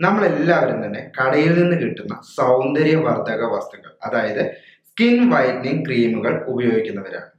നമ്മളെല്ലാവരും തന്നെ കടയിൽ നിന്ന് കിട്ടുന്ന സൗന്ദര്യവർദ്ധക വസ്തുക്കൾ അതായത് സ്കിൻ വൈറ്റനിങ് ക്രീമുകൾ ഉപയോഗിക്കുന്നവരാണ്.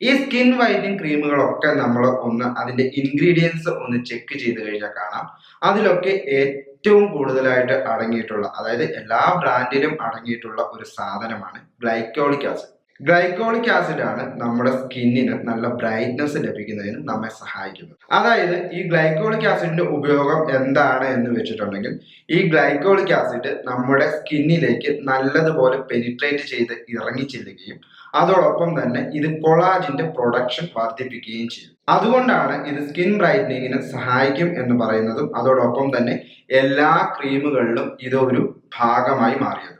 ഈ സ്കിൻ വൈറ്റനിങ് ക്രീമുകളൊക്കെ നമ്മൾ ഒന്ന് അതിന്റെ ഇൻഗ്രീഡിയൻസ് ഒന്ന് ചെക്ക് ചെയ്ത് കഴിഞ്ഞാൽ കാണാം. അതിലൊക്കെ ഏറ്റവും കൂടുതലായിട്ട് അടങ്ങിയിട്ടുള്ള അതായത് എല്ലാ ബ്രാൻഡിലും അടങ്ങിയിട്ടുള്ള ഒരു സാധനമാണ് ഗ്ലൈക്കോളിക് ആസിഡ് ഗ്ലൈക്കോളിക് ആസിഡ് ആണ് നമ്മുടെ സ്കിന്നിന് നല്ല ബ്രൈറ്റ്നസ് ലഭിക്കുന്നതിന് നമ്മെ സഹായിക്കുന്നത്. അതായത് ഈ ഗ്ലൈക്കോളിക് ആസിഡിന്റെ ഉപയോഗം എന്താണ് എന്ന് വെച്ചിട്ടുണ്ടെങ്കിൽ ഈ ഗ്ലൈക്കോളിക് ആസിഡ് നമ്മുടെ സ്കിന്നിലേക്ക് നല്ലതുപോലെ പെനിട്രേറ്റ് ചെയ്ത് ഇറങ്ങിച്ചെല്ലുകയും അതോടൊപ്പം തന്നെ ഇത് കൊളാജിന്റെ പ്രൊഡക്ഷൻ വർദ്ധിപ്പിക്കുകയും ചെയ്യും. അതുകൊണ്ടാണ് ഇത് സ്കിൻ ബ്രൈറ്റനിങ്ങിന് സഹായിക്കും എന്ന് പറയുന്നതും അതോടൊപ്പം തന്നെ എല്ലാ ക്രീമുകളിലും ഇതൊരു ഭാഗമായി മാറിയത്.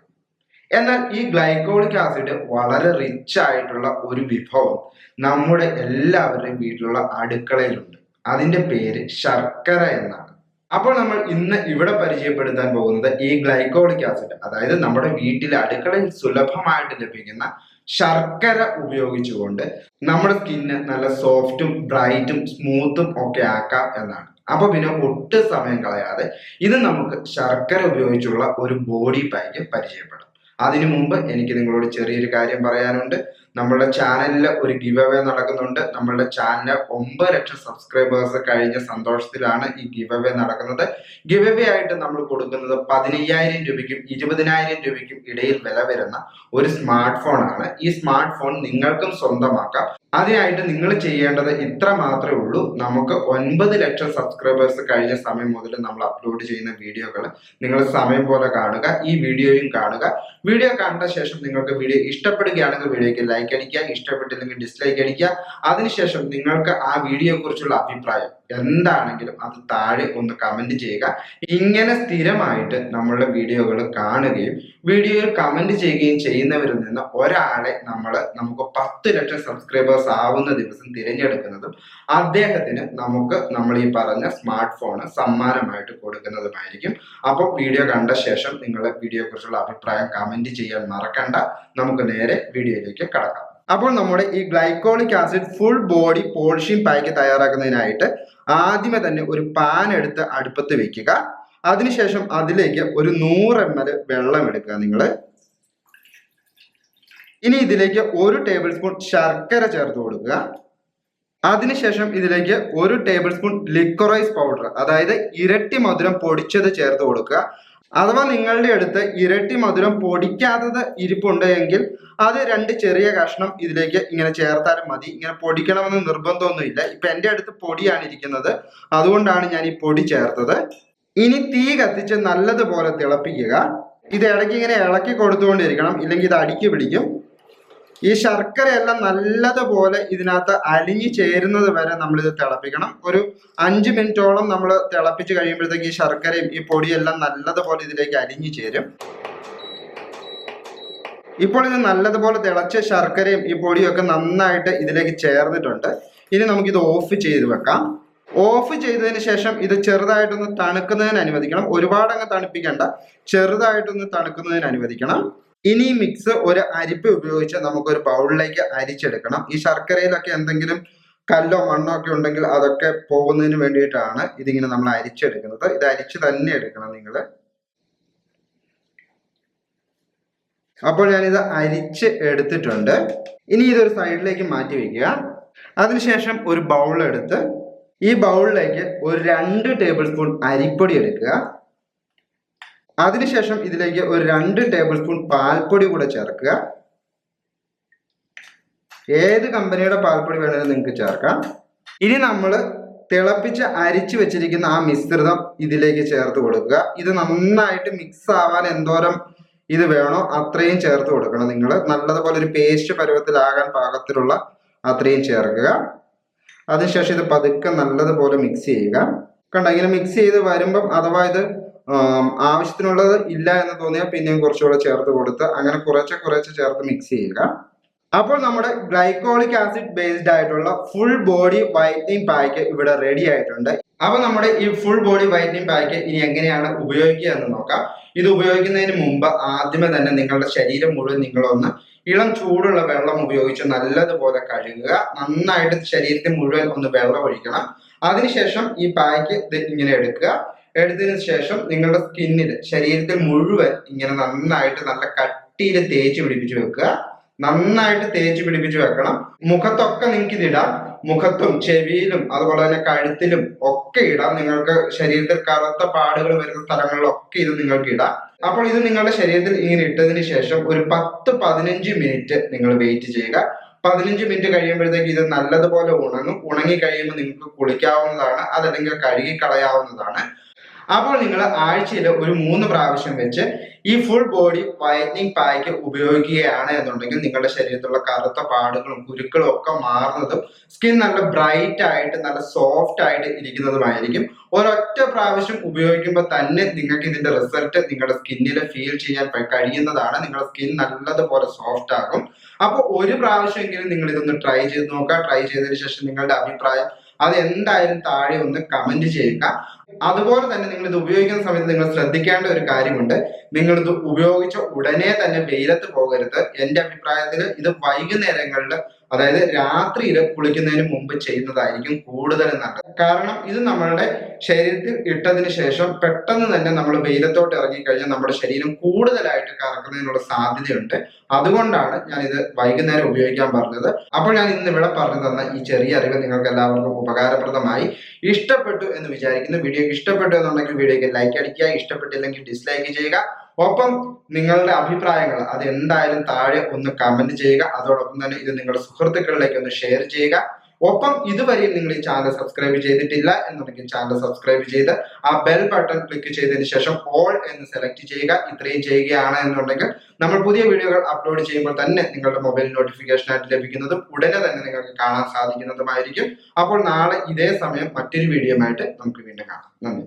എന്നാൽ ഈ ഗ്ലൈക്കോളിക് ആസിഡ് വളരെ റിച്ച് ആയിട്ടുള്ള ഒരു വിഭവം നമ്മുടെ എല്ലാവരുടെയും വീട്ടിലുള്ള അടുക്കളയിലുണ്ട്. അതിന്റെ പേര് ശർക്കര എന്നാണ്. അപ്പോൾ നമ്മൾ ഇന്ന് ഇവിടെ പരിചയപ്പെടുത്താൻ പോകുന്നത് ഈ ഗ്ലൈക്കോളിക് ആസിഡ് അതായത് നമ്മുടെ വീട്ടിലെ അടുക്കളയിൽ സുലഭമായിട്ട് ലഭിക്കുന്ന ശർക്കര ഉപയോഗിച്ചുകൊണ്ട് നമ്മുടെ സ്കിന്ന് നല്ല സോഫ്റ്റും ബ്രൈറ്റും സ്മൂത്തും ഒക്കെ ആക്കാം എന്നാണ്. അപ്പൊ പിന്നെ ഒട്ടും സമയം കളയാതെ ഇത് നമുക്ക് ശർക്കര ഉപയോഗിച്ചുള്ള ഒരു ബോഡി പാക്ക് പരിചയപ്പെടാം അതിനു മുമ്പ് എനിക്ക് നിങ്ങളോട് ചെറിയൊരു കാര്യം പറയാനുണ്ട്. നമ്മളുടെ ചാനലിൽ ഒരു ഗിവ് അവേ നടക്കുന്നുണ്ട്. നമ്മളുടെ ചാനൽ ഒമ്പത് ലക്ഷം സബ്സ്ക്രൈബേഴ്സ് കഴിഞ്ഞ സന്തോഷത്തിലാണ് ഈ ഗിവ് അവേ നടക്കുന്നത്. ഗിവ് അവേ ആയിട്ട് നമ്മൾ കൊടുക്കുന്നത് പതിനയ്യായിരം രൂപയ്ക്കും ഇരുപതിനായിരം രൂപയ്ക്കും ഇടയിൽ വില വരുന്ന ഒരു സ്മാർട്ട് ഫോൺ ആണ്. ഈ സ്മാർട്ട് ഫോൺ നിങ്ങൾക്കും സ്വന്തമാക്കാം. അതിനായിട്ട് നിങ്ങൾ ചെയ്യേണ്ടത് ഇത്ര മാത്രമേ ഉള്ളൂ. നമുക്ക് ഒൻപത് ലക്ഷം സബ്സ്ക്രൈബേഴ്സ് കഴിഞ്ഞ സമയം മുതൽ നമ്മൾ അപ്ലോഡ് ചെയ്യുന്ന വീഡിയോകൾ നിങ്ങൾ സമയം പോലെ കാണുക. ഈ വീഡിയോയും കാണുക. വീഡിയോ കണ്ട ശേഷം നിങ്ങൾക്ക് വീഡിയോ ഇഷ്ടപ്പെടുകയാണെങ്കിൽ വീഡിയോക്ക് ലൈക്ക് അടിക്കുക ഇഷ്ടപ്പെട്ടില്ലെങ്കിൽ ഡിസ്ലൈക്ക് അടിക്കുക. അതിനുശേഷം നിങ്ങൾക്ക് ആ വീഡിയോയെ കുറിച്ചുള്ള അഭിപ്രായം എന്താണെങ്കിലും അത് താഴെ ഒന്ന് കമന്റ് ചെയ്യുക. ഇങ്ങനെ സ്ഥിരമായിട്ട് നമ്മളുടെ വീഡിയോകൾ കാണുകയും വീഡിയോയിൽ കമന്റ് ചെയ്യുകയും ചെയ്യുന്നവരിൽ നിന്ന് ഒരാളെ നമ്മൾ നമുക്ക് പത്ത് ലക്ഷം സബ്സ്ക്രൈബേഴ്സ് ആവുന്ന ദിവസം തിരഞ്ഞെടുക്കുന്നതും അദ്ദേഹത്തിന് നമുക്ക് നമ്മൾ ഈ പറഞ്ഞ സ്മാർട്ട് ഫോൺ സമ്മാനമായിട്ട് കൊടുക്കുന്നതുമായിരിക്കും. അപ്പോൾ വീഡിയോ കണ്ട ശേഷം നിങ്ങളുടെ വീഡിയോയെ കുറിച്ചുള്ള അഭിപ്രായം കമന്റ് ചെയ്യാൻ മറക്കണ്ട. നമുക്ക് നേരെ വീഡിയോയിലേക്ക് കടക്കാം. അപ്പോൾ നമ്മുടെ ഈ glycolic acid full body polishing pack തയ്യാറാക്കുന്നതിനായിട്ട് ആദ്യമേ തന്നെ ഒരു പാൻ എടുത്ത് അടുപ്പത്ത് വെക്കുക. അതിനുശേഷം അതിലേക്ക് ഒരു നൂറ് എം എൽ വെള്ളം എടുക്കുക നിങ്ങൾ ഇനി ഇതിലേക്ക് ഒരു ടേബിൾ സ്പൂൺ ശർക്കര ചേർത്ത് കൊടുക്കുക. അതിനുശേഷം ഇതിലേക്ക് ഒരു ടേബിൾ സ്പൂൺ ലിക്വറൈസ് പൗഡർ അതായത് ഇരട്ടി മധുരം പൊടിച്ചത് ചേർത്ത് കൊടുക്കുക. അഥവാ നിങ്ങളുടെ അടുത്ത് ഇരട്ടി മധുരം പൊടിക്കാത്തത് ഇരിപ്പുണ്ട് എങ്കിൽ അത് രണ്ട് ചെറിയ കഷ്ണം ഇതിലേക്ക് ഇങ്ങനെ ചേർത്താലും മതി. ഇങ്ങനെ പൊടിക്കണമെന്ന് നിർബന്ധമൊന്നുമില്ല. ഇപ്പൊ എന്റെ അടുത്ത് പൊടിയാണ് ഇരിക്കുന്നത്. അതുകൊണ്ടാണ് ഞാൻ ഈ പൊടി ചേർത്തത്. ഇനി തീ കത്തിച്ച് നല്ലതുപോലെ തിളപ്പിക്കുക. ഇത് ഇടയ്ക്ക് ഇങ്ങനെ ഇളക്കി കൊടുത്തുകൊണ്ടിരിക്കണം. ഇല്ലെങ്കിൽ ഇത് അടുക്കി പിടിക്കും. ഈ ശർക്കരയെല്ലാം നല്ലതുപോലെ ഇതിനകത്ത് അലിഞ്ഞു ചേരുന്നത് വരെ നമ്മൾ ഇത് തിളപ്പിക്കണം. ഒരു അഞ്ച് മിനിറ്റോളം നമ്മൾ തിളപ്പിച്ച് കഴിയുമ്പോഴത്തേക്ക് ഈ ശർക്കരയും ഈ പൊടിയെല്ലാം നല്ലതുപോലെ ഇതിലേക്ക് അലിഞ്ഞു ചേരും. ഇപ്പോൾ ഇത് നല്ലതുപോലെ തിളച്ച ശർക്കരയും ഈ പൊടിയൊക്കെ നന്നായിട്ട് ഇതിലേക്ക് ചേർന്നിട്ടുണ്ട്. ഇനി നമുക്കിത് ഓഫ് ചെയ്ത് വെക്കാം. ഓഫ് ചെയ്തതിന് ശേഷം ഇത് ചെറുതായിട്ടൊന്ന് തണുക്കുന്നതിന് അനുവദിക്കണം. ഒരുപാട് അങ്ങ് തണുപ്പിക്കണ്ട. ചെറുതായിട്ടൊന്ന് തണുക്കുന്നതിന് അനുവദിക്കണം. ഇനി മിക്സ് ഒരു അരിപ്പ ഉപയോഗിച്ച് നമുക്ക് ഒരു ബൗളിലേക്ക് അരിച്ചെടുക്കണം. ഈ ശർക്കരയിലൊക്കെ എന്തെങ്കിലും കല്ലോ മണ്ണോ ഒക്കെ ഉണ്ടെങ്കിൽ അതൊക്കെ പോകുന്നതിന് വേണ്ടിയിട്ടാണ് ഇതിങ്ങനെ നമ്മൾ അരിച്ചെടുക്കുന്നത്. ഇത് അരിച്ച് തന്നെ എടുക്കണം നിങ്ങൾ. അപ്പോൾ ഞാനിത് അരിച്ച് എടുത്തിട്ടുണ്ട്. ഇനി ഇതൊരു സൈഡിലേക്ക് മാറ്റി വയ്ക്കുക അതിനുശേഷം ഒരു ബൗൾ എടുത്ത് ഈ ബൗളിലേക്ക് ഒരു രണ്ട് ടേബിൾ സ്പൂൺ അരിപ്പൊടി എടുക്കുക. അതിനുശേഷം ഇതിലേക്ക് ഒരു രണ്ട് ടേബിൾ സ്പൂൺ പാൽപ്പൊടി കൂടെ ചേർക്കുക. ഏത് കമ്പനിയുടെ പാൽപ്പൊടി വേണമെങ്കിലും നിങ്ങൾക്ക് ചേർക്കാം. ഇനി നമ്മൾ തിളപ്പിച്ച് അരിച്ചു വെച്ചിരിക്കുന്ന ആ മിശ്രിതം ഇതിലേക്ക് ചേർത്ത് കൊടുക്കുക. ഇത് നന്നായിട്ട് മിക്സ് ആവാൻ എന്തോരം ഇത് വേണോ അത്രയും ചേർത്ത് കൊടുക്കണം നിങ്ങൾ നല്ലതുപോലെ ഒരു പേസ്റ്റ് പരുവത്തിലാകാൻ പാകത്തിലുള്ള അത്രയും ചേർക്കുക. അതിനുശേഷം ഇത് പതുക്കെ നല്ലതുപോലെ മിക്സ് ചെയ്യുക. കണ്ടോ ഇങ്ങനെ മിക്സ് ചെയ്ത് വരുമ്പം അഥവാ ഇത് ആവശ്യത്തിനുള്ളത് ഇല്ല എന്ന് തോന്നിയാൽ പിന്നെയും കുറച്ചുകൂടെ ചേർത്ത് കൊടുത്ത് അങ്ങനെ കുറച്ച് കുറച്ച് ചേർത്ത് മിക്സ് ചെയ്യുക. അപ്പോൾ നമ്മുടെ ഗ്ലൈക്കോളിക് ആസിഡ് ബേസ്ഡ് ആയിട്ടുള്ള ഫുൾ ബോഡി വൈറ്റനിങ് പാക്ക് ഇവിടെ റെഡി ആയിട്ടുണ്ട്. അപ്പൊ നമ്മുടെ ഈ ഫുൾ ബോഡി വൈറ്റനിങ് പാക്ക് ഇനി എങ്ങനെയാണ് ഉപയോഗിക്കുക എന്ന് നോക്കാം. ഇത് ഉപയോഗിക്കുന്നതിന് മുമ്പ് ആദ്യമേ തന്നെ നിങ്ങളുടെ ശരീരം മുഴുവൻ നിങ്ങളൊന്ന് ഇളം ചൂടുള്ള വെള്ളം ഉപയോഗിച്ച് നല്ലതുപോലെ കഴുകുക. നന്നായിട്ട് ശരീരത്തിൽ മുഴുവൻ ഒന്ന് വെള്ളം ഒഴിക്കണം. അതിനുശേഷം ഈ പാക്ക് ഇങ്ങനെ എടുക്കുക. എടുത്തതിന് ശേഷം നിങ്ങളുടെ സ്കിന്നിൽ ശരീരത്തിൽ മുഴുവൻ ഇങ്ങനെ നന്നായിട്ട് നല്ല കട്ടിയിൽ തേച്ച് പിടിപ്പിച്ച് വെക്കുക. നന്നായിട്ട് തേച്ച് പിടിപ്പിച്ച് വെക്കണം. മുഖത്തൊക്കെ നിങ്ങൾക്ക് ഇതിടാം മുഖത്തും ചെവിയിലും അതുപോലെ തന്നെ കഴുത്തിലും ഒക്കെ ഇടാം. നിങ്ങൾക്ക് ശരീരത്തിൽ കറുത്ത പാടുകൾ വരുന്ന സ്ഥലങ്ങളിലൊക്കെ ഇത് നിങ്ങൾക്ക് ഇടാം. അപ്പോൾ ഇത് നിങ്ങളുടെ ശരീരത്തിൽ ഇങ്ങനെ ഇട്ടതിന് ശേഷം ഒരു പത്ത് പതിനഞ്ച് മിനിറ്റ് നിങ്ങൾ വെയിറ്റ് ചെയ്യുക. പതിനഞ്ച് മിനിറ്റ് കഴിയുമ്പോഴത്തേക്ക് ഇത് നല്ലതുപോലെ ഉണങ്ങും. ഉണങ്ങി കഴിയുമ്പോൾ നിങ്ങൾക്ക് കുളിക്കാവുന്നതാണ്. അതല്ലെങ്കിൽ കഴുകി കളയാവുന്നതാണ്. അപ്പോൾ നിങ്ങൾ ആഴ്ചയിൽ ഒരു മൂന്ന് പ്രാവശ്യം വെച്ച് ഈ ഫുൾ ബോഡി വൈറ്റനിങ് പാക്ക് ഉപയോഗിക്കുകയാണ് എന്നുണ്ടെങ്കിൽ നിങ്ങളുടെ ശരീരത്തിലുള്ള കറുത്ത പാടുകളും കുരുക്കളും ഒക്കെ മാറുന്നതും സ്കിൻ നല്ല ബ്രൈറ്റ് ആയിട്ട് നല്ല സോഫ്റ്റ് ആയിട്ട് ഇരിക്കുന്നതുമായിരിക്കും. ഒരൊറ്റ പ്രാവശ്യം ഉപയോഗിക്കുമ്പോൾ തന്നെ നിങ്ങൾക്ക് ഇതിന്റെ റിസൾട്ട് നിങ്ങളുടെ സ്കിന്നിൽ ഫീൽ ചെയ്യാൻ കഴിയുന്നതാണ്. നിങ്ങളുടെ സ്കിൻ നല്ലതുപോലെ സോഫ്റ്റ് ആകും. അപ്പോൾ ഒരു പ്രാവശ്യമെങ്കിലും നിങ്ങൾ ഇതൊന്ന് ട്രൈ ചെയ്ത് നോക്കുക. ട്രൈ ചെയ്തതിന് ശേഷം നിങ്ങളുടെ അഭിപ്രായം അത് എന്തായാലും താഴെ ഒന്ന് കമന്റ് ചെയ്യുക. അതുപോലെ തന്നെ നിങ്ങൾ ഇത് ഉപയോഗിക്കുന്ന സമയത്ത് നിങ്ങൾ ശ്രദ്ധിക്കേണ്ട ഒരു കാര്യമുണ്ട്. നിങ്ങൾ ഇത് ഉപയോഗിച്ച ഉടനെ തന്നെ വെയിലത്ത് പോകരുത്. എന്റെ അഭിപ്രായത്തിൽ ഇത് വൈകുന്നേരങ്ങളിൽ അതായത് രാത്രിയിൽ കുളിക്കുന്നതിന് മുമ്പ് ചെയ്യുന്നതായിരിക്കും കൂടുതൽ നല്ലത്. കാരണം ഇത് നമ്മളുടെ ശരീരത്തിൽ ഇട്ടതിന് ശേഷം പെട്ടെന്ന് തന്നെ നമ്മൾ വെയിലത്തോട്ട് ഇറങ്ങിക്കഴിഞ്ഞാൽ നമ്മുടെ ശരീരം കൂടുതലായിട്ട് കറക്കുന്നതിനുള്ള സാധ്യതയുണ്ട്. അതുകൊണ്ടാണ് ഞാൻ ഇത് വൈകുന്നേരം ഉപയോഗിക്കാൻ പറഞ്ഞത്. അപ്പോൾ ഞാൻ ഇന്ന് ഇവിടെ പറഞ്ഞു തന്ന ഈ ചെറിയ അറിവ് നിങ്ങൾക്ക് എല്ലാവർക്കും ഉപകാരപ്രദമായി. ഇഷ്ടപ്പെട്ടു എന്ന് വിചാരിക്കുന്നു. വീഡിയോ ഇഷ്ടപ്പെട്ടു എന്നുണ്ടെങ്കിൽ വീഡിയോക്ക് ലൈക്ക് അടിക്കുക. ഇഷ്ടപ്പെട്ടില്ലെങ്കിൽ ഡിസ്ലൈക്ക് ചെയ്യുക. ഒപ്പം നിങ്ങളുടെ അഭിപ്രായങ്ങൾ അത് എന്തായാലും താഴെ ഒന്ന് കമന്റ് ചെയ്യുക. അതോടൊപ്പം തന്നെ ഇത് നിങ്ങളുടെ സുഹൃത്തുക്കളിലേക്ക് ഒന്ന് ഷെയർ ചെയ്യുക. ഒപ്പം ഇതുവരെയും നിങ്ങൾ ഈ ചാനൽ സബ്സ്ക്രൈബ് ചെയ്തിട്ടില്ല എന്നുണ്ടെങ്കിൽ ചാനൽ സബ്സ്ക്രൈബ് ചെയ്ത് ആ ബെൽ ബട്ടൺ ക്ലിക്ക് ചെയ്തതിന് ശേഷം ഓൾ എന്ന് സെലക്ട് ചെയ്യുക. ഇത്രയും ചെയ്യുകയാണ് എന്നുണ്ടെങ്കിൽ നമ്മൾ പുതിയ വീഡിയോകൾ അപ്ലോഡ് ചെയ്യുമ്പോൾ തന്നെ നിങ്ങളുടെ മൊബൈൽ നോട്ടിഫിക്കേഷൻ ആയിട്ട് ലഭിക്കുന്നതും ഉടനെ തന്നെ നിങ്ങൾക്ക് കാണാൻ സാധിക്കുന്നതുമായിരിക്കും. അപ്പോൾ നാളെ ഇതേ സമയം മറ്റൊരു വീഡിയോ ആയിട്ട് നമുക്ക് വീണ്ടും കാണാം. നന്ദി.